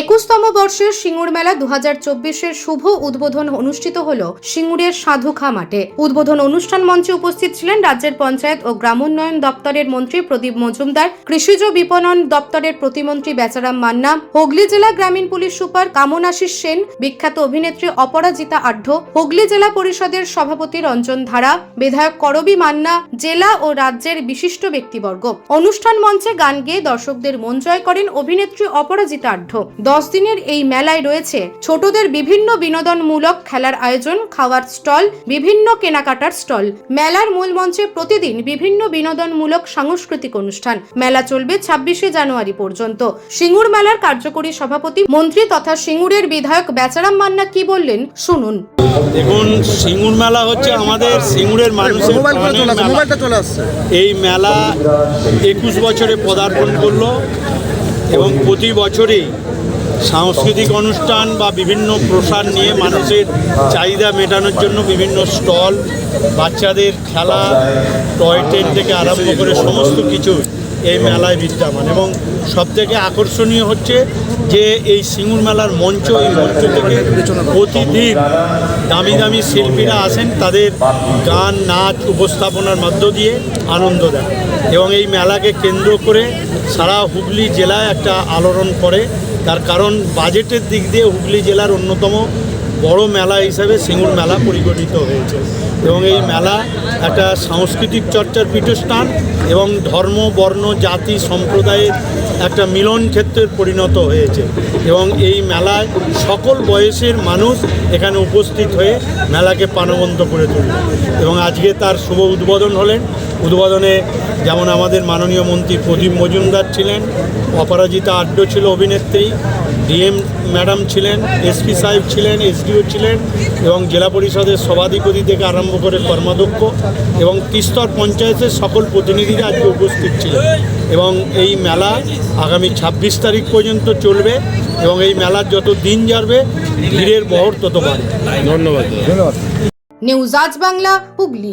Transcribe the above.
একুশতম বর্ষের সিঙ্গুর মেলা দু হাজার চব্বিশের শুভ উদ্বোধন অনুষ্ঠিত হল সিঙ্গুরের সাধুখা মাঠে। উদ্বোধন অনুষ্ঠান মঞ্চে উপস্থিত ছিলেন রাজ্যের পঞ্চায়েত ও গ্রামোন্নয়ন দপ্তরের মন্ত্রী প্রদীপ মজুমদার, কৃষিজ বিপণন দপ্তরের প্রতিমন্ত্রী বেচারাম মান্না, হুগলি জেলা গ্রামীণ পুলিশ সুপার কামন আশিস সেন, বিখ্যাত অভিনেত্রী অপরাজিতা আঢ্য, হুগলি জেলা পরিষদের সভাপতি রঞ্জন ধারা, বিধায়ক করবি মান্না, জেলা ও রাজ্যের বিশিষ্ট ব্যক্তিবর্গ। অনুষ্ঠান মঞ্চে গান গেয়ে দর্শকদের মন জয় করেন অভিনেত্রী অপরাজিতা আঢ্য। দশ দিনের এই মেলায় রয়েছে ছোটদের বিভিন্ন বিনোদনমূলক খেলার আয়োজন খাওয়ার স্টল বিভিন্ন কেনাকাটার স্টল। মেলার মূল মঞ্চে প্রতিদিন বিভিন্ন বিনোদনমূলক সাংস্কৃতিক অনুষ্ঠান। মেলা চলবে ছাব্বিশে জানুয়ারি পর্যন্ত। সিঙ্গুর মেলার কার্যকরী সভাপতি মন্ত্রী তথা সিঙ্গুরের বিধায়ক বেচারাম মান্না কি বললেন শুনুন। দেখুন সিঙ্গুর মেলা হচ্ছে আমাদের সিঙ্গুরের মানুষের এই মেলা একুশ বছরে পদার্পণ করল এবং প্রতি বছরই সাংস্কৃতিক অনুষ্ঠান বা বিভিন্ন প্রসার নিয়ে মানুষের চাহিদা মেটানোর জন্য বিভিন্ন স্টল, বাচ্চাদের খেলা, টয় ট্রেন থেকে আরম্ভ করে সমস্ত কিছু এই মেলায় বিদ্যমান। এবং সবথেকে আকর্ষণীয় হচ্ছে যে এই সিঙ্গুর মেলার মঞ্চ, এই মঞ্চ থেকে প্রতিদিন দামি দামি শিল্পীরা আসেন, তাদের গান, নাচ উপস্থাপনার মধ্য দিয়ে আনন্দ দেয় এবং এই মেলাকে কেন্দ্র করে সারা হুগলি জেলায় একটা আলোড়ন করে তার কারণ বাজেটের দিক দিয়ে হুগলি জেলার অন্যতম বড় মেলা হিসাবে সিঙ্গুর মেলা পরিগণিত হয়েছে। এবং এই মেলা একটা সাংস্কৃতিক চর্চার পীঠস্থান এবং ধর্ম, বর্ণ, জাতি, সম্প্রদায়ের একটা মিলন ক্ষেত্রে পরিণত হয়েছে এবং এই মেলায় সকল বয়সের মানুষ এখানে উপস্থিত হয়ে মেলাকে প্রাণবন্ত করে তুলবে এবং আজকে তার শুভ উদ্বোধন হলেন। উদ্বোধনে যেমন আমাদের মাননীয় মন্ত্রী প্রদীপ মজুমদার ছিলেন, অপরাজিতা আড্ড ছিল অভিনেত্রী, ডিএম ম্যাডাম ছিলেন, এসপি সাহেব ছিলেন, এসডিও ছিলেন এবং জেলা পরিষদের সভাধিপতি থেকে আরম্ভ করে কর্মাধ্যক্ষ এবং তিস্তর পঞ্চায়েতের সকল প্রতিনিধিরা আজকে উপস্থিত ছিলেন। এবং এই মেলা আগামী ছাব্বিশ তারিখ পর্যন্ত চলবে এবং এই মেলার যত দিন যাবে ভিড়ের বহর তত বাড়বে। ধন্যবাদ ধন্যবাদ। নিউজ আজ বাংলা হুগলি।